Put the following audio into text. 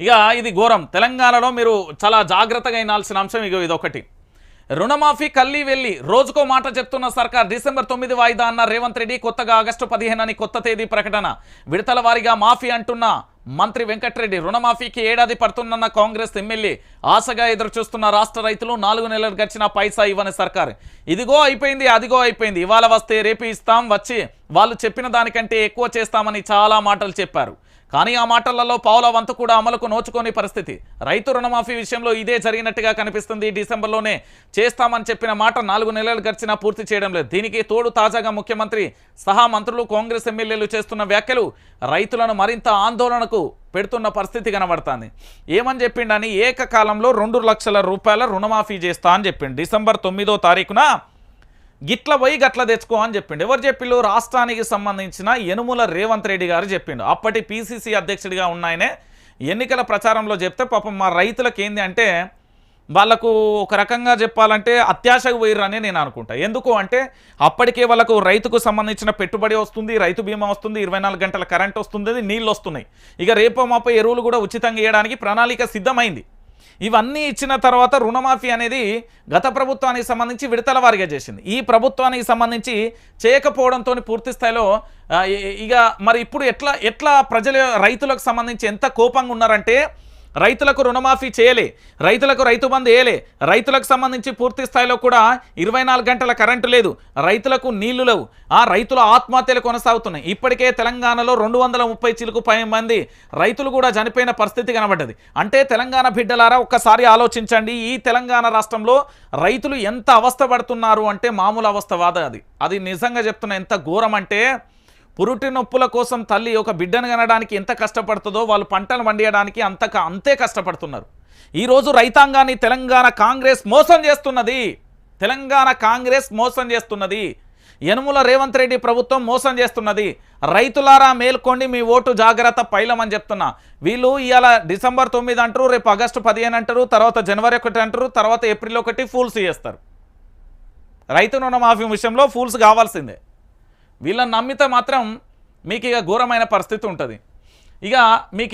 ఇక ఇది ఘోరం. తెలంగాణలో మీరు చాలా జాగ్రత్తగా అయినాల్సిన అంశం ఇక ఇదొకటి. రుణమాఫీ కల్లి వెళ్ళి రోజుకో మాట చెప్తున్న సర్కార్ డిసెంబర్ తొమ్మిది వాయిదా అన్న రేవంత్ రెడ్డి కొత్తగా ఆగస్టు పదిహేను అని కొత్త తేదీ ప్రకటన. విడతల వారీగా మాఫీ అంటున్న మంత్రి వెంకట్రెడ్డి రుణమాఫీకి ఏడాది పడుతుందన్న కాంగ్రెస్ ఎమ్మెల్యే ఆశగా ఎదురు చూస్తున్న రాష్ట్ర రైతులు నాలుగు నెలలు గడిచిన పైసా ఇవ్వని సర్కార్. ఇదిగో అయిపోయింది అదిగో అయిపోయింది. ఇవాళ వస్తే రేపు ఇస్తాం వచ్చి వాళ్ళు చెప్పిన దానికంటే ఎక్కువ చేస్తామని చాలా మాటలు చెప్పారు. కానీ ఆ మాటలలో పావుల వంతు కూడా అమలుకు నోచుకోని పరిస్థితి. రైతు రుణమాఫీ విషయంలో ఇదే జరిగినట్టుగా కనిపిస్తుంది. డిసెంబర్లోనే చేస్తామని చెప్పిన మాట నాలుగు నెలలు గడిచినా పూర్తి చేయడం లేదు. దీనికి తోడు తాజాగా ముఖ్యమంత్రి సహా మంత్రులు కాంగ్రెస్ ఎమ్మెల్యేలు చేస్తున్న వ్యాఖ్యలు రైతులను మరింత ఆందోళనకు పెడుతున్న పరిస్థితి కనబడుతుంది. ఏమని చెప్పిండని ఏకకాలంలో రెండు లక్షల రూపాయల రుణమాఫీ చేస్తా అని చెప్పిండు. డిసెంబర్ తొమ్మిదో తారీఖున గిట్ల పోయి గట్ల తెచ్చుకో అని చెప్పిండు. ఎవరు చెప్పిండు? రాష్ట్రానికి సంబంధించిన యనుముల రేవంత్ రెడ్డి గారు చెప్పిండు. అప్పటి పిసిసి అధ్యక్షుడిగా ఉన్నాయనే ఎన్నికల ప్రచారంలో చెప్తే పాపం మా రైతులకు ఏంది అంటే వాళ్ళకు ఒక రకంగా చెప్పాలంటే అత్యాశకు పోయిర్రని నేను అనుకుంటా. ఎందుకు అంటే అప్పటికే వాళ్ళకు రైతుకు సంబంధించిన పెట్టుబడి వస్తుంది రైతు బీమా వస్తుంది ఇరవై గంటల కరెంట్ వస్తుంది నీళ్ళు వస్తున్నాయి. ఇక రేపో మాపో ఎరువులు కూడా ఉచితంగా ఇవ్వడానికి ప్రణాళిక సిద్ధమైంది. ఇవన్నీ ఇచ్చిన తర్వాత రుణమాఫీ అనేది గత ప్రభుత్వానికి సంబంధించి విడతల వారిగా చేసింది. ఈ ప్రభుత్వానికి సంబంధించి చేయకపోవడంతో పూర్తి స్థాయిలో ఇక మరి ఇప్పుడు ఎట్లా ఎట్లా ప్రజల రైతులకు సంబంధించి ఎంత కోపంగా ఉన్నారంటే రైతులకు రుణమాఫీ చేయలే రైతులకు రైతు బంధు వేయలే రైతులకు సంబంధించి పూర్తి స్థాయిలో కూడా ఇరవై గంటల కరెంటు లేదు రైతులకు నీళ్ళు లేవు. ఆ రైతుల ఆత్మహత్యలు కొనసాగుతున్నాయి. ఇప్పటికే తెలంగాణలో రెండు వందల ముప్పై చిలుకు పై మంది రైతులు కూడా చనిపోయిన పరిస్థితి కనబడ్డది. అంటే తెలంగాణ బిడ్డలారా ఒక్కసారి ఆలోచించండి. ఈ తెలంగాణ రాష్ట్రంలో రైతులు ఎంత అవస్థ పడుతున్నారు అంటే మామూలు అవస్థ వాద అది. అది నిజంగా చెప్తున్నా ఎంత ఘోరం అంటే పురుటి నొప్పుల కోసం తల్లి ఒక బిడ్డను కనడానికి ఎంత కష్టపడుతుందో వాళ్ళు పంటలు పండియడానికి అంత అంతే కష్టపడుతున్నారు. ఈరోజు రైతాంగాన్ని తెలంగాణ కాంగ్రెస్ మోసం చేస్తున్నది. తెలంగాణ కాంగ్రెస్ మోసం చేస్తున్నది. యనుముల రేవంత్ రెడ్డి ప్రభుత్వం మోసం చేస్తున్నది. రైతులారా మేల్కొండి మీ ఓటు జాగ్రత్త పైలమని చెప్తున్నా. వీళ్ళు ఇవాళ డిసెంబర్ తొమ్మిది అంటారు రేపు ఆగస్టు పదిహేను అంటారు తర్వాత జనవరి ఒకటి అంటారు తర్వాత ఏప్రిల్ ఒకటి ఫూల్స్ చేస్తారు. రైతు రుణమాఫీ విషయంలో ఫూల్స్ కావాల్సిందే. వీళ్ళని నమ్మితే మాత్రం మీకు ఇక ఘోరమైన పరిస్థితి ఉంటుంది. ఇక మీకు